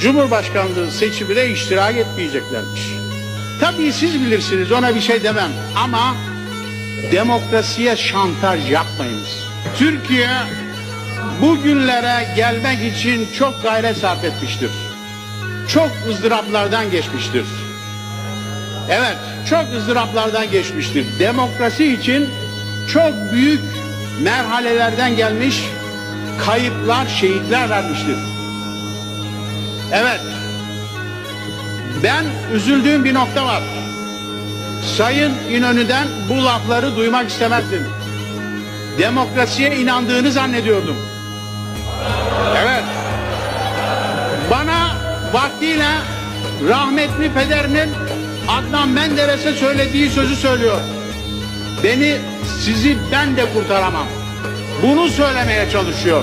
Cumhurbaşkanlığı seçimine iştirak etmeyeceklermiş. Tabii siz bilirsiniz ona bir şey demem ama demokrasiye şantaj yapmayınız. Türkiye bugünlere gelmek için çok gayret sarf etmiştir. Çok ızdıraplardan geçmiştir. Evet, çok ızdıraplardan geçmiştir. Demokrasi için çok büyük merhalelerden gelmiş, kayıplar, şehitler vermiştir. Evet, ben üzüldüğüm bir nokta var. Sayın İnönü'den bu lafları duymak istemezdim. Demokrasiye inandığını zannediyordum. Evet. Bana vaktiyle rahmetli pederimin Adnan Menderes'e söylediği sözü söylüyor. Beni sizi ben de kurtaramam. Bunu söylemeye çalışıyor.